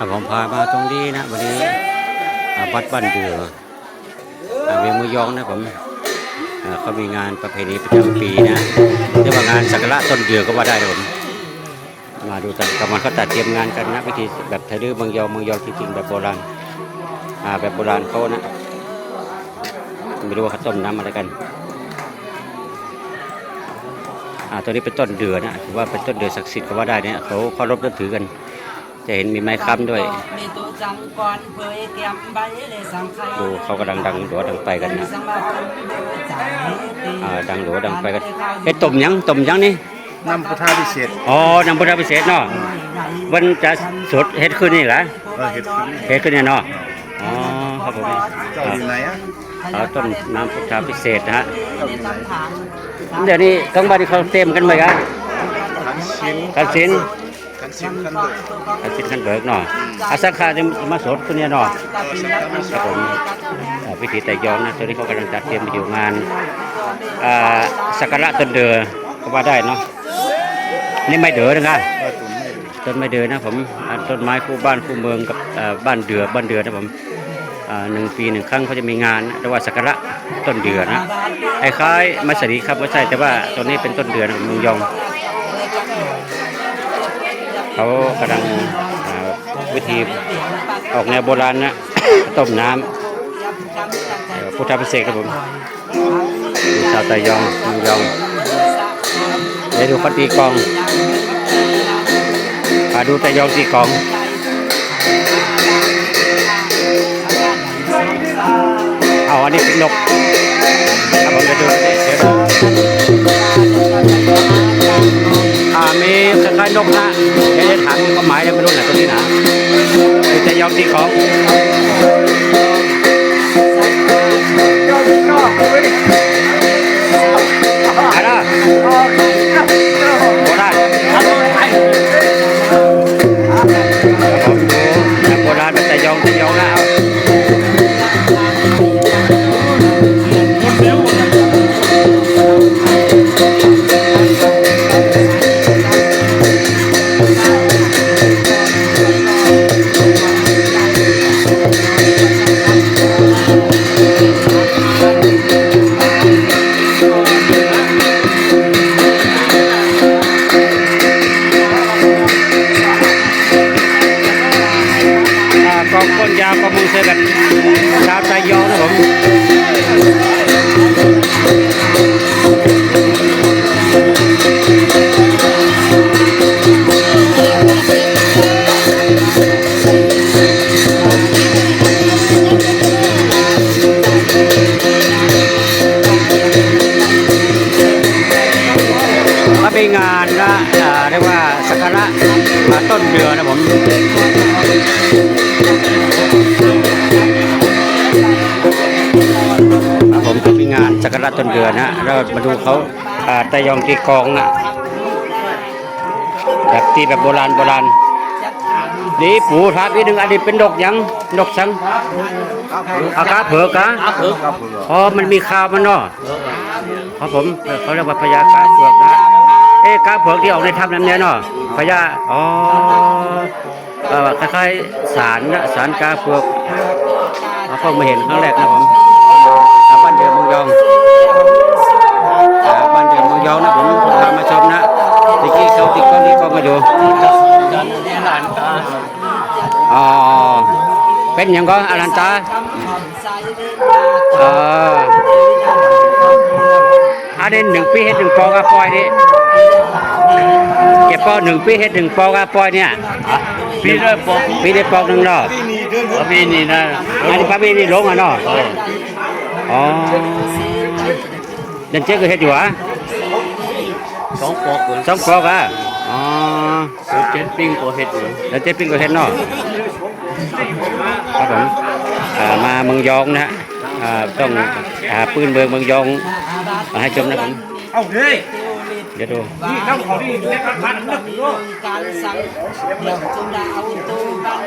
ครับผมพามาตรงนี้นะวันนี้อาวัดบ้านเดืออาเวียงมือยองนะผมเขามีงานประเพณีประจำปีนะเรียกว่างานสักการะต้นเดือก็ว่าได้นะผมมาดูกันกำลังเขาตัดเตรียมงานกันนะวิธีแบบไทยดื้อเมืองยองเมืองยองจริงๆแบบโบราณแบบโบราณเขานะไม่รู้ว่าเขาต้มน้ำอะไรกันอ่าตัวนี้เป็นต้นเดือนะถือว่าเป็นต้นเดือศักดิ์สิทธิ์ก็ว่าได้เนี่ยเขาเคารพนับถือกัน จะเห็นมีไม้ค้ำด้วยมีตัวจังกอนเผยเตรียมใบเลยสังไข่ดูเขากำลังดังหัวดังไปกันนะสังมาเป็นเดือจ่ายอ่าดังหัวดังไปกันเฮ็ดต้มหยังต้มหยังนี่น้ำพุทธาพิเศษอ๋อนำพุทธพิเศษเนาะวันจะสดเฮ็ดขึ้นนี่แหละเออเห็ดขึ้นนี่เฮ็ดขึ้นเนี่ยเนาะอ๋อครับผมเจ้าอยู่ไหนอะเอาต้นน้ำพุทธพิเศษนะฮะเจ้าอยู่ไหนเดี๋ยวนี้กลางวันนี่เขาเต็มกันไหมครับขันชินกันสิน ขันชินขันเบิกกันสินกันเบิกเนาะอาสักขาจะมาสดขึ้นเนี่ยเนาะครับผมอ่าพิธีแต่ยองนะตอนนี้เขากำลังจัดเตรียมอยู่งานอ่าสักการะต้นเดือก็ว่าได้เนาะนี่ไม่เดือนะครับเออตุ่มไม่ดูต้นไม้เดือนะผมอ่าต้นไม้คู่บ้านคู่เมืองกับอ่าบ้านเดือบ้านเดือนะผมอ่าหนึ่งปีหนึ่งครั้งเขาจะมีงานเรียกว่าสักการะต้นเดือนะคล้ายๆมัสดีครับไม่ใช่แต่ว่าตัวนี้เป็นต้นเดือนะเมืองยอง เขากำลังวิธีออกแนวโบราณนะต้มน้ำพุทธพิเศษครับผมดูชาวไตยองมือยองเดี๋ยวดูเขาตีกองมาดูไตยองตีกองเอาอันนี้เป็นนกครับผมเดี๋ยวดูเดี๋ยวดูอ่ามีคล้ายๆนกนะ เดี๋ยวจะถามมีความหมายยังไม่รู้นะตัวนี้นะคือจะยอมที่ของ กองก้นยาวกองมือเสือกันชาวไตยองนะผมถ้าเป็นงานนะเรียกว่าสักการะมาต้นเดือนนะผม งานสัตนเดือนนะเรามาดูเขาอ่าไตยองตีกองนะแบบตีแบบโบราณโบราณนี่ปู่ทาพี่หนึ่งอันนี้เป็นดอกหยังดอกสังอากาเผือกะครับผมครับผมอ๋อมันมีข่าวมันเนาะครับผมเขาเรียกว่าพญากาเผือกนะเอ๊ะกาเผือกที่ออกในถ้ำน้ำเนี่ยเนาะพญาอ๋อค่อคล้ายๆสารนะสารกาเผือกเราเพิ่งมาเห็นครั้งแรกนะผมอ่าบ้นเดือมืองยอง เดือเมืองยองนะผมพามาชมนะตะกี้เขาติดกล้องนี่กล้องมาอยู่อ๋อเป็นอย่างก็อรันตาเอออันนี้หนึ่งปีเฮ็ดหนึ่งปอกระปอยนี่เก็บปอกหนึ่งปีเฮ็ดหนึ่งปอกระปอยเนี่ยปีละปอกปีได้ปอกหนึ่งเนาะปีนี้นะอันนี้พระปีนี่ลงอะเนาะอ๋อเดินเจ๊ก็เฮ็ดอยู่อะ สองปอกเลยสองปอกอะอ๋อเจ็ดปิ้งก็เห็ดอยู่เดินเจ๊ปิ้งก็เฮ็ดเนาะครับผมอ่ามาเมืองยองนะฮะอ่าต้องหาปืนเบิงเมืองยองมาให้ชมนะผมเอาเฮ้ยเดี๋ยวดูนี่น้ำของนี่เล็กพันนึกการสั่งเดี๋ยวจุดเอาตัวบัน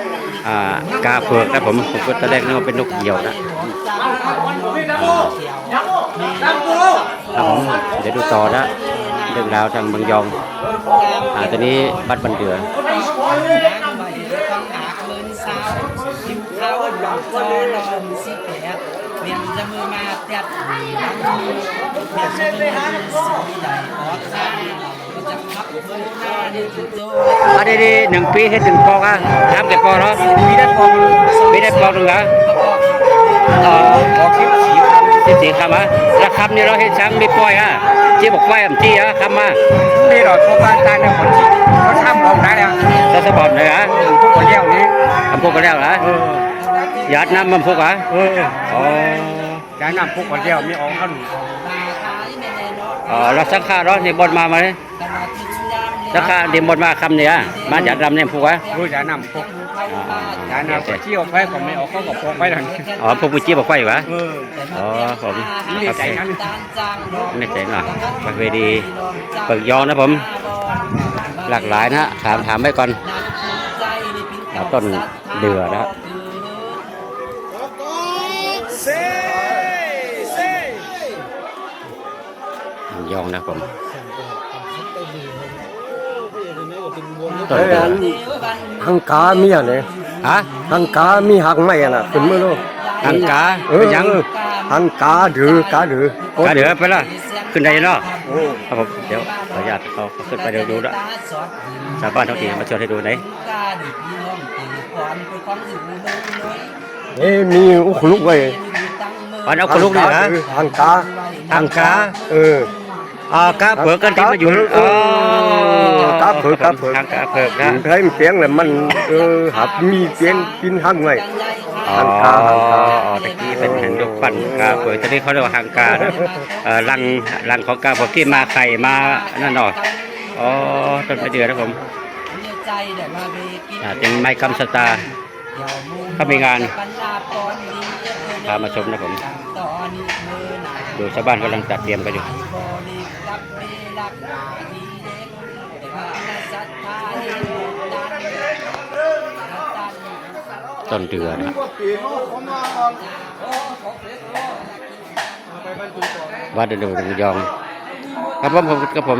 อ่ากาเผือกนะผมผมก็ตอนแรกนึกว่าเป็นนกเหยี่ยวนะครับผมเดี๋ยวดูต่อนะเรื่องราวทางเมืองยองอ่าตอนนี้บัดบันเดือต้องหาเมียนจะมือมาเตียดหลังอเมียนจะมือมาสีใหญ่ออกข้าจะพับเพื่อหน้าใจุดโตอันนี้หนึ่งปีเฮ็ดถึงปอกอะทำเก็บปอกเนาะมีได้ปองปีได้ปอกหนึ่งเหรอก็บอกอ๋อปองคิดสีครับสิบสี่คำอะ คำนี้เราเฮ็ดช้างมีปล่อยอะจี้บอกปล่อยอะจี้อะคำมานี่หรอพวกบ้านใต้เนี่ยคนที่เขาทำลงได้แล้วจะสะบอดเลยอะพวกคนเลี้ยวนี้คำพูดกันแล้วเหรอเออหยาดน้ำมันพูกอะเอออ๋อจะนำพวกคนเลี้ยวมีออกขนมอ๋อแล้วสังฆาเนาะนี่บนมาไหมสังฆาเดี๋ยวบนมาคำเนี่ยมาหยาดน้ำเนี่ยพูกอะรู้จะนำพวก จะนำพวกที่ออกไปก็ไม่ออกเขาก็พกไปนั่นอ๋อพวกผู้จี้บอกปล่อยวะเอออ๋อผมนี่ใจนั้นไม่ใจหน่อยประเวดีปิกยองนะผม หลากหลายนะถามถามไว้ก่อนเอาต้นเดือนะยองนะผม ต้นเดือหังกามีอะไรฮะหังกามีหักไหมอะน่ะเป็นมือโลกอังกาเอเป็นอยังหังกาดือกาดือกาเดือไปละขึ้นได้เนาะโอ้ครับผมเดี๋ยวขออนุญาตเขาขึ้นไปเดี๋ยวดูละชาวบ้านท้องถิ่นมาชวนให้ดูไหนเอ้มีอุคลุกไว้วันเอากระลุกนี่นะหังกาอังกาเอออ่ากาเผือกกันที่มาอยู่เออ กาเผือกกาเผือกทางกาเผือกนะใช้เสียงเลยมันเออหับมีเสียงกินหังไว้อ๋อทางกาทางกาตะกี้เป็นห็นยกปั้นกาเผือกตอนนี้เขาเรียกว่าทางกานะเอ่อรังรังของกาผือกที่มาไข่มานั่นเนาะอ๋อต้นมะเดือนะผมเป็นไม้คำสตาเขามีงานพามาชมนะผมดูชาวบ้านกำลังจัดเตรียมกันอยู่ ต้นเดือนะวัดเดือดงยอง ครับผมผมกับผม